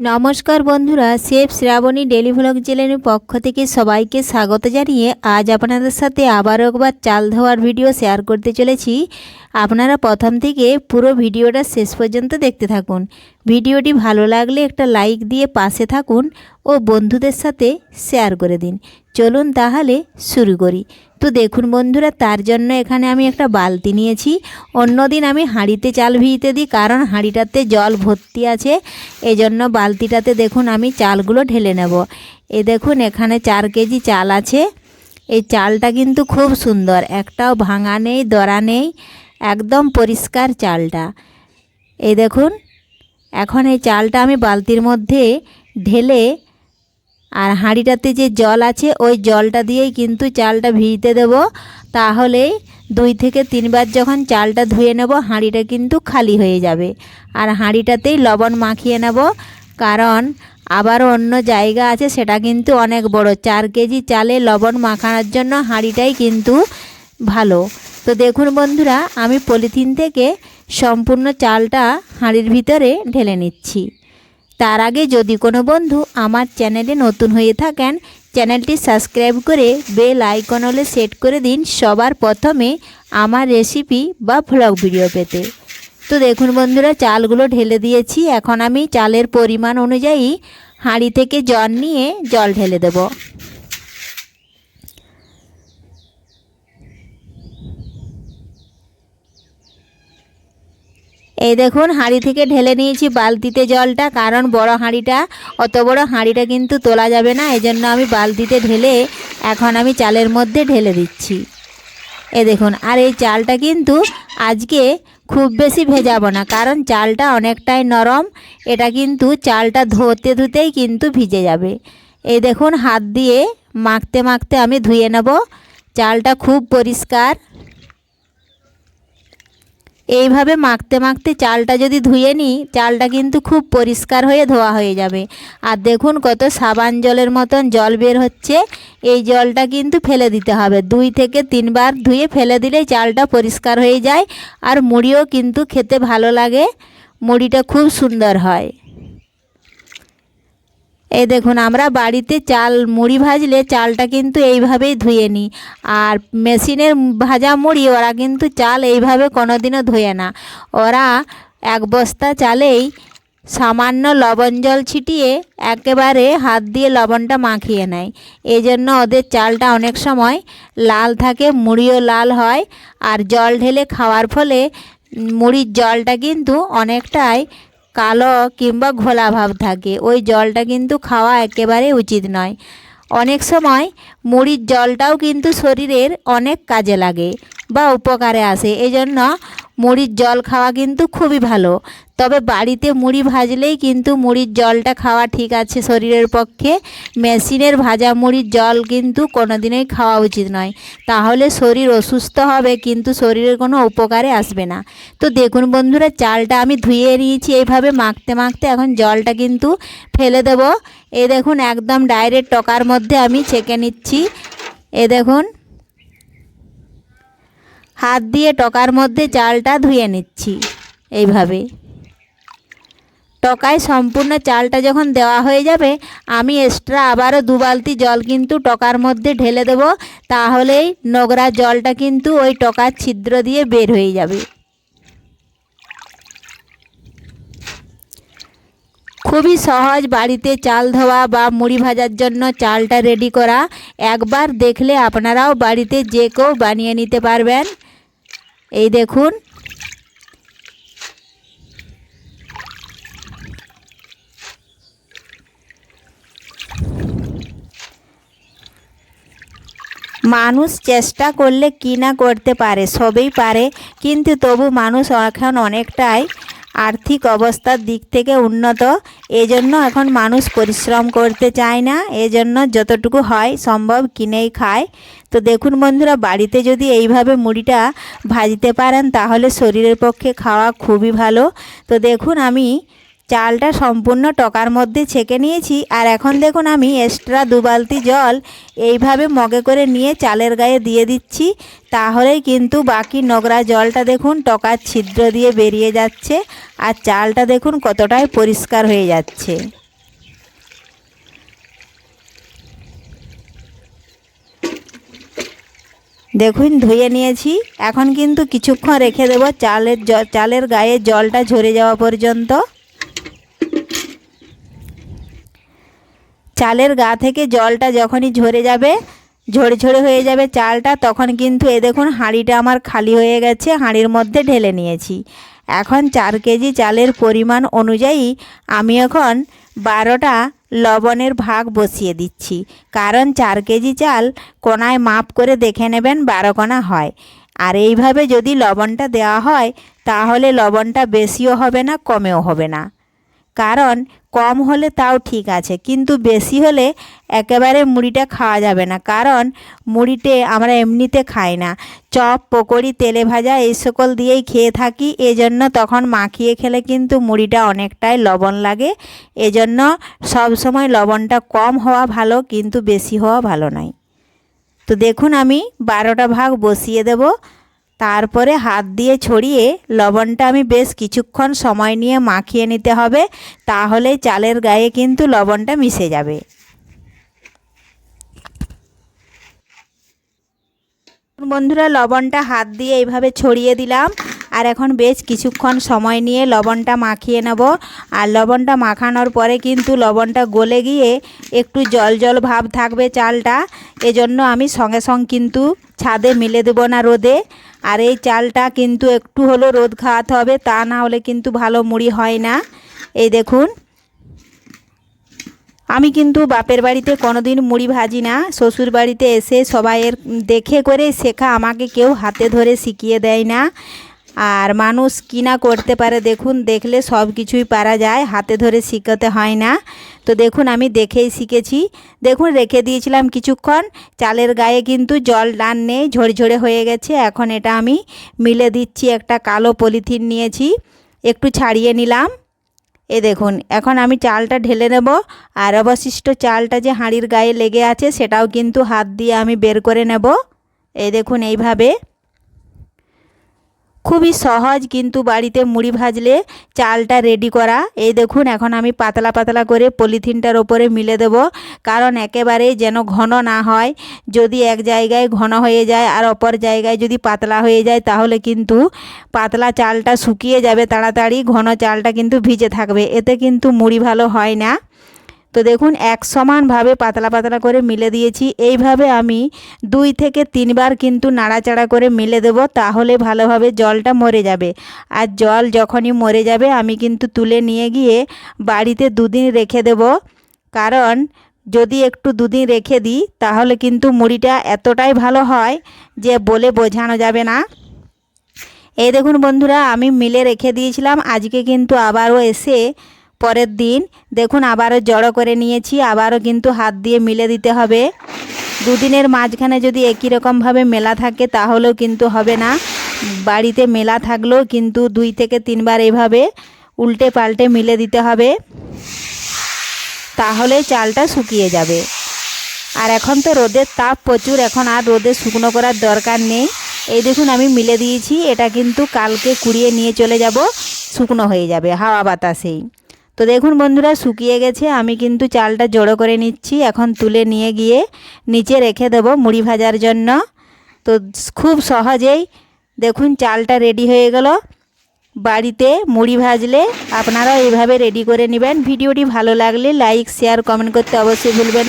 নমস্কার বন্ধুরা chef Shrabani daily vlog চ্যানেলের পক্ষ থেকে সবাইকে স্বাগত জানিয়ে আজ আপনাদের সাথে আবারও একবার চাল ধোয়ার ভিডিও শেয়ার করতে চলেছি। আপনারা প্রথম থেকে পুরো ভিডিওটা শেষ পর্যন্ত দেখতে থাকুন। ভিডিওটি ভালো লাগলে একটা লাইক দিয়ে পাশে থাকুন ও বন্ধুদের সাথে শেয়ার করে দিন। চলুন তাহলে শুরু করি। তো দেখুন বন্ধুরা, তার জন্য এখানে আমি একটা বালতি নিয়েছি। অন্যদিন আমি হাঁড়িতে চাল ভিজতে দিই, কারণ হাঁড়িটাতে জল ভর্তি আছে। এজন্য বালতিটাতে দেখুন আমি চালগুলো ঢেলে নেব। এ দেখুন, এখানে চার কেজি চাল আছে। এই চালটা কিন্তু খুব সুন্দর, একটাও ভাঙা নেই দরা নেই, একদম পরিষ্কার চালটা। এই দেখুন, এখন এই চালটা আমি বালতির মধ্যে ঢেলে আর হাঁড়িটাতে যে জল আছে, ওই জলটা দিয়েই কিন্তু চালটা ভিজতে দেব। তাহলে দুই থেকে তিনবার যখন চালটা ধুয়ে নেব, হাঁড়িটা কিন্তু খালি হয়ে যাবে। আর হাঁড়িটাতেই লবণ মাখিয়ে নেব, কারণ আবার অন্য জায়গা আছে, সেটা কিন্তু অনেক বড়। চার কেজি চালে লবণ মাখানোর জন্য হাঁড়িটাই কিন্তু ভালো। তো দেখুন বন্ধুরা, আমি পলিথিন থেকে সম্পূর্ণ চালটা হাঁড়ির ভিতরে ঢেলে নিচ্ছি। তার আগে যদি কোনো বন্ধু আমার চ্যানেলে নতুন হয়ে থাকেন, চ্যানেলটি সাবস্ক্রাইব করে বেল আইকন হলে সেট করে দিন সবার প্রথমে আমার রেসিপি বা ভ্লগ ভিডিও পেতে। তো দেখুন বন্ধুরা, চালগুলো ঢেলে দিয়েছি। এখন আমি চালের পরিমাণ অনুযায়ী হাঁড়ি থেকে জল নিয়ে জল ঢেলে দেব। এই দেখুন, হাঁড়ি থেকে ঢেলে নিয়েছি বালতিতে জলটা, কারণ বড় হাঁড়িটা, অত বড় হাঁড়িটা কিন্তু তোলা যাবে না, এজন্য আমি বালতিতে ঢেলে এখন আমি চালের মধ্যে ঢেলে দিচ্ছি। এ দেখুন, আর এই চালটা কিন্তু আজকে খুব বেশি ভেজাবো না, কারণ চালটা অনেকটাই নরম, এটা কিন্তু চালটা ধুতে ধুতেই কিন্তু ভিজে যাবে। এই দেখুন, হাত দিয়ে মাখতে মাখতে আমি ধুয়ে নেব, চালটা খুব পরিষ্কার। এইভাবে মাখতে মাখতে চালটা যদি ধুয়ে নিই, চালটা কিন্তু খুব পরিষ্কার হয়ে ধোয়া হয়ে যাবে। আর দেখুন কত সাবান জলের মতন জল বের হচ্ছে। এই জলটা কিন্তু ফেলে দিতে হবে। দুই থেকে তিনবার ধুয়ে ফেলে দিলে চালটা পরিষ্কার হয়ে যায়। আর মুড়িও কিন্তু খেতে ভালো লাগে। মুড়িটা খুব সুন্দর হয়। এই দেখুন, আমরা বাড়িতে চাল, মুড়ি ভাজলে চালটা কিন্তু এইভাবেই ধুয়ে নিই। আর মেশিনের ভাজা মুড়ি, ওরা কিন্তু চাল এইভাবে কোনো দিনও ধুয়ে না। ওরা এক বস্তা চালেই সামান্য লবণ জল ছিটিয়ে একেবারে হাত দিয়ে লবণটা মাখিয়ে নেয়। এই জন্য ওদের চালটা অনেক সময় লাল থাকে, মুড়িও লাল হয়। আর জল ঢেলে খাওয়ার ফলে মুড়ির জলটা কিন্তু অনেকটাই কালো কিংবা ঘোলা ভাব থাকে। ওই জলটা কিন্তু খাওয়া একেবারে উচিত নয়। অনেক সময় মুড়ির জলটাও কিন্তু শরীরের অনেক কাজে লাগে বা উপকারে আসে। এই জন্য মুড়ির জল খাওয়া কিন্তু খুবই ভালো। তবে বাড়িতে মুড়ি ভাজলেই কিন্তু মুড়ির জলটা খাওয়া ঠিক আছে শরীরের পক্ষে। মেশিনের ভাজা মুড়ির জল কিন্তু কোনোদিনই খাওয়া উচিত নয়। তাহলে শরীর অসুস্থ হবে কিন্তু শরীরের কোনো উপকারে আসবে না। তো দেখুন বন্ধুরা, চালটা আমি ধুয়ে নিয়েছি। এইভাবে মাখতে মাখতে এখন জলটা কিন্তু ফেলে দেব। এ দেখুন, একদম ডাইরেক্ট টকার মধ্যে আমি ছেঁকে নিচ্ছি। এ দেখুন, হাত দিয়ে টকার মধ্যে চালটা ধুয়ে নিচ্ছি। এইভাবে। টকায় সম্পূর্ণ চালটা যখন দেওয়া হয়ে যাবে, আমি এক্সট্রা আবারও দু বালতি জল কিন্তু টকার মধ্যে ঢেলে দেব, তাহলেই নোংরা জলটা কিন্তু ওই টকার ছিদ্র দিয়ে বের হয়ে যাবে। খুবই সহজ বাড়িতে চাল ধোয়া বা মুড়ি ভাজার জন্য চালটা রেডি করা। একবার দেখলে আপনারাও বাড়িতে যে কেউ বানিয়ে নিতে পারবেন। এই দেখুন মানুষ চেষ্টা করলে কি না করতে পারে, সবই পারে। কিন্তু তবু মানুষ এখন অনেকটাই আর্থিক অবস্থার দিক থেকে উন্নত। এজন্য এখন মানুষ পরিশ্রম করতে চায় না। এজন্য যতটুকু হয় সম্ভব কিনেই খায়। তো দেখুন বন্ধুরা, বাড়িতে যদি এইভাবে মুড়িটা ভাজতে পারেন, তাহলে শরীরের পক্ষে খাওয়া খুবই ভালো। তো দেখুন আমি চালটা সম্পূর্ণ টকার মধ্যে ছেঁকে নিয়েছি আর এখন দেখুন আমি এক্সট্রা দু বালতি জল এইভাবে মগে করে নিয়ে চালের গায়ে দিয়ে দিচ্ছি। তাহলেই কিন্তু বাকি নোংরা জলটা দেখুন টকার ছিদ্র দিয়ে বেরিয়ে যাচ্ছে আর চালটা দেখুন কতটাই পরিষ্কার হয়ে যাচ্ছে। দেখুন ধুয়ে নিয়েছি। এখন কিন্তু কিছুক্ষণ রেখে দেব চালের চালের গায়ে জলটা ঝরে যাওয়া পর্যন্ত। চালের গা থেকে জলটা যখনই ঝরে যাবে, ঝরে ঝরে হয়ে যাবে চালটা, তখন কিন্তু এ দেখুন হাঁড়িটা আমার খালি হয়ে গেছে, হাঁড়ির মধ্যে ঢেলে নিয়েছি। এখন চার কেজি চালের পরিমাণ অনুযায়ী আমি এখন বারোটা লবণের ভাগ বসিয়ে দিচ্ছি। কারণ চার কেজি চাল কোনায় মাপ করে দেখে নেবেন বারো কোনা হয়। আর এইভাবে যদি লবণটা দেওয়া হয়, তাহলে লবণটা বেশিও হবে না, কমেও হবে না। কারণ কম হলে তাও ঠিক আছে, কিন্তু বেশি হলে একেবারে মুড়িটা খাওয়া যাবে না। কারণ মুড়িতে আমরা এমনিতে খাই না। চপ, পকোড়ি, তেলে ভাজা এই সকল দিয়েই খেয়ে থাকি, এজন্য তখন মাখিয়ে খেলে কিন্তু মুড়িটা অনেকটাই লবণ লাগে। এজন্য সব সময় লবণটা কম হওয়া ভালো, কিন্তু বেশি হওয়া ভালো নয়। তো দেখুন আমি বারোটা ভাগ বসিয়ে দেব। তারপরে হাত দিয়ে ছড়িয়ে লবণটা আমি বেশ কিছুক্ষণ সময় নিয়ে মাখিয়ে নিতে হবে তাহলে চালের গায়ে কিন্তু লবণটা মিশে যাবে। বন্ধুরা, লবণটা হাত দিয়ে এইভাবে ছড়িয়ে দিলাম, আর এখন বেশ কিছুক্ষণ সময় নিয়ে লবণটা মাখিয়ে নেব। আর লবণটা মাখানোর পরে কিন্তু লবণটা গলে গিয়ে একটু জল জল ভাব থাকবে চালটা, এজন্য আমি সঙ্গে সঙ্গে কিন্তু ছাদে মিলে দেবো না রোদে। আর এই চালটা কিন্তু একটু হলো রোদ খাওয়াতে হবে, তা না হলে কিন্তু ভালো মুড়ি হয় না। এই দেখুন। আমি কিন্তু বাপের বাড়িতে কোনোদিন মুড়ি ভাজি না, শ্বশুর বাড়িতে এসে সবাইয়ের দেখে করে শেখা, আমাকে কেউ হাতে ধরে শিখিয়ে দেয় না। আর মানুষ কিনা করতে পারে দেখুন, দেখলে সব কিছুই পারা যায়, হাতে ধরে শিখাতে হয় না। তো দেখুন, আমি দেখেই শিখেছি। দেখুন, রেখে দিয়েছিলাম কিছুক্ষণ, চালের গায়ে কিন্তু জল ডান নেই ঝরঝরে হয়ে গেছে। এখন এটা আমি মিলে দিচ্ছি, একটা কালো পলিথিন নিয়েছি, একটু ছাড়িয়ে নিলাম। এ দেখুন, এখন আমি চালটা ঢেলে নেব, আর অবশিষ্ট চালটা যে হাঁড়ির গায়ে লেগে আছে, সেটাও কিন্তু হাত দিয়ে আমি বের করে নেব। এই দেখুন, এইভাবে খুবই সহজ কিন্তু বাড়িতে মুড়ি ভাজলে চালটা রেডি করা। এই দেখুন, এখন আমি পাতলা পাতলা করে পলিথিনটার ওপরে মিলে দেব, কারণ একেবারে যেন ঘন না হয়। যদি এক জায়গায় ঘন হয়ে যায় আর অপর জায়গায় যদি পাতলা হয়ে যায়, তাহলে কিন্তু পাতলা চালটা শুকিয়ে যাবে তাড়াতাড়ি, ঘন চালটা কিন্তু ভিজে থাকবে। এতে কিন্তু মুড়ি ভালো হয় না। তো দেখুন, এক সমানভাবে পাতলা পাতলা করে মিলে দিয়েছি। এইভাবে আমি দুই থেকে তিনবার কিন্তু নাড়াচাড়া করে মিলে দেব, তাহলে ভালোভাবে জলটা মরে যাবে। আর জল যখনই মরে যাবে, আমি কিন্তু তুলে নিয়ে গিয়ে বাড়িতে দুদিন রেখে দেব। কারণ যদি একটু দুদিন রেখে দিই, তাহলে কিন্তু মুড়িটা এতটাই ভালো হয় যে বলে বোঝানো যাবে না। এই দেখুন বন্ধুরা, আমি মিলে রেখে দিয়েছিলাম, আজকে কিন্তু আবারও এসে পরের দিন। দেখুন, আবারও জড়ো করে নিয়েছি, আবারও কিন্তু হাত দিয়ে মিলে দিতে হবে। দুদিনের মাঝখানে যদি একই রকমভাবে মেলা থাকে, তাহলেও কিন্তু হবে না। বাড়িতে মেলা থাকলেও কিন্তু দুই থেকে তিনবার এভাবে উল্টে পাল্টে মিলে দিতে হবে। তাহলে চালটা শুকিয়ে যাবে। আর এখন তো রোদের তাপ প্রচুর, এখন আর রোদে শুকনো করার দরকার নেই। এই দেখুন, আমি মিলে দিয়েছি, এটা কিন্তু কালকে কুড়িয়ে নিয়ে চলে যাব, শুকনো হয়ে যাবে, হাওয়া বাতাসেই। তো দেখুন বন্ধুরা, শুকিয়ে গেছে। আমি কিন্তু চালটা জড়ো করে নিচ্ছি। এখন তুলে নিয়ে গিয়ে নিচে রেখে দেব মুড়ি ভাজার জন্য। তো খুব সহজেই দেখুন চালটা রেডি হয়ে গেল। বাড়িতে মুড়ি ভাজলে আপনারা এইভাবে রেডি করে নেবেন। ভিডিওটি ভালো লাগলে লাইক, শেয়ার, কমেন্ট করতে অবশ্যই ভুলবেন